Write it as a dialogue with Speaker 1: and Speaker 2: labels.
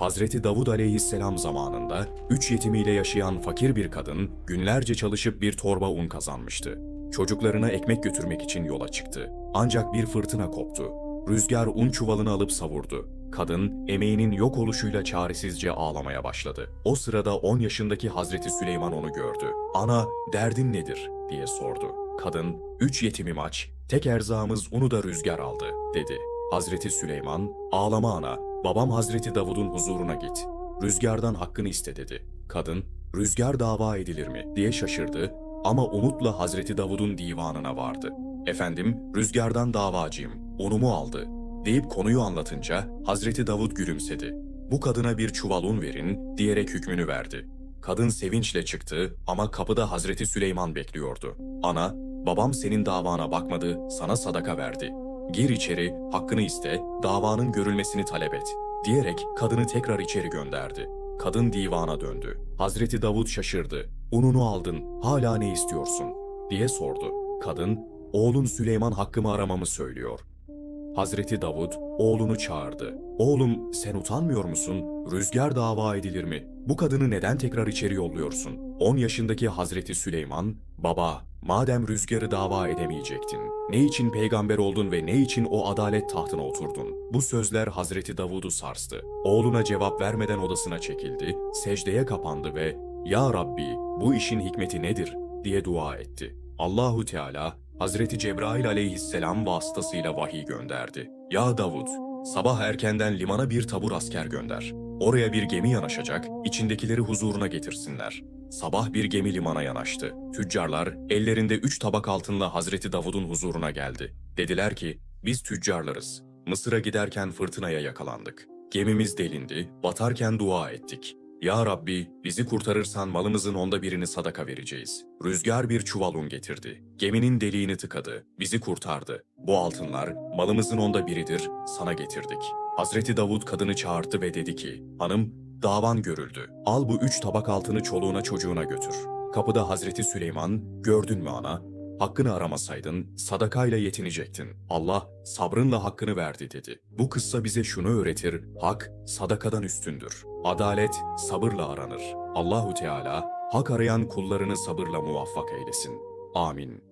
Speaker 1: Hazreti Davud aleyhisselam zamanında üç yetimiyle yaşayan fakir bir kadın günlerce çalışıp bir torba un kazanmıştı. Çocuklarına ekmek götürmek için yola çıktı. Ancak bir fırtına koptu. Rüzgar un çuvalını alıp savurdu. Kadın emeğinin yok oluşuyla çaresizce ağlamaya başladı. O sırada 10 yaşındaki Hazreti Süleyman onu gördü. "Ana, derdin nedir?" diye sordu. Kadın, "Üç yetimim aç, tek erzağımız unu da rüzgar aldı." dedi. Hazreti Süleyman, "Ağlama ana, babam Hazreti Davud'un huzuruna git. Rüzgardan hakkını iste." dedi. Kadın, "Rüzgar dava edilir mi?" diye şaşırdı ama umutla Hazreti Davud'un divanına vardı. "Efendim, rüzgardan davacıyım, unumu aldı." deyip konuyu anlatınca Hazreti Davud gülümsedi. Bu kadına bir çuval un verin diyerek hükmünü verdi. Kadın sevinçle çıktı ama kapıda Hazreti Süleyman bekliyordu. Ana, babam senin davana bakmadı, sana sadaka verdi. Gir içeri, hakkını iste, davanın görülmesini talep et diyerek kadını tekrar içeri gönderdi. Kadın divana döndü. Hazreti Davud şaşırdı. Ununu aldın, hala ne istiyorsun? diye sordu. Kadın, oğlun Süleyman hakkımı aramamı söylüyor. Hazreti Davud oğlunu çağırdı. Oğlum sen utanmıyor musun? Rüzgar dava edilir mi? Bu kadını neden tekrar içeri yolluyorsun? 10 yaşındaki Hazreti Süleyman, baba madem rüzgarı dava edemeyecektin, ne için peygamber oldun ve ne için o adalet tahtına oturdun? Bu sözler Hazreti Davud'u sarstı. Oğluna cevap vermeden odasına çekildi, secdeye kapandı ve ''Ya Rabbi bu işin hikmeti nedir?'' diye dua etti. Allahu Teala Hazreti Cebrail aleyhisselam vasıtasıyla vahiy gönderdi. Ya Davud, sabah erkenden limana bir tabur asker gönder. Oraya bir gemi yanaşacak, içindekileri huzuruna getirsinler. Sabah bir gemi limana yanaştı. Tüccarlar ellerinde üç tabak altınla Hazreti Davud'un huzuruna geldi. Dediler ki, biz tüccarlarız. Mısır'a giderken fırtınaya yakalandık. Gemimiz delindi, batarken dua ettik. Ya Rabbi, bizi kurtarırsan malımızın onda birini sadaka vereceğiz. Rüzgar bir çuval un getirdi. Geminin deliğini tıkadı. Bizi kurtardı. Bu altınlar malımızın onda biridir, sana getirdik. Hazreti Davud kadını çağırdı ve dedi ki, Hanım, davan görüldü. Al bu üç tabak altını çoluğuna çocuğuna götür. Kapıda Hazreti Süleyman, gördün mü ana? Hakkını aramasaydın sadakayla yetinecektin. Allah sabrınla hakkını verdi dedi. Bu kıssa bize şunu öğretir. Hak sadakadan üstündür. Adalet sabırla aranır. Allahu Teala hak arayan kullarını sabırla muvaffak eylesin. Amin.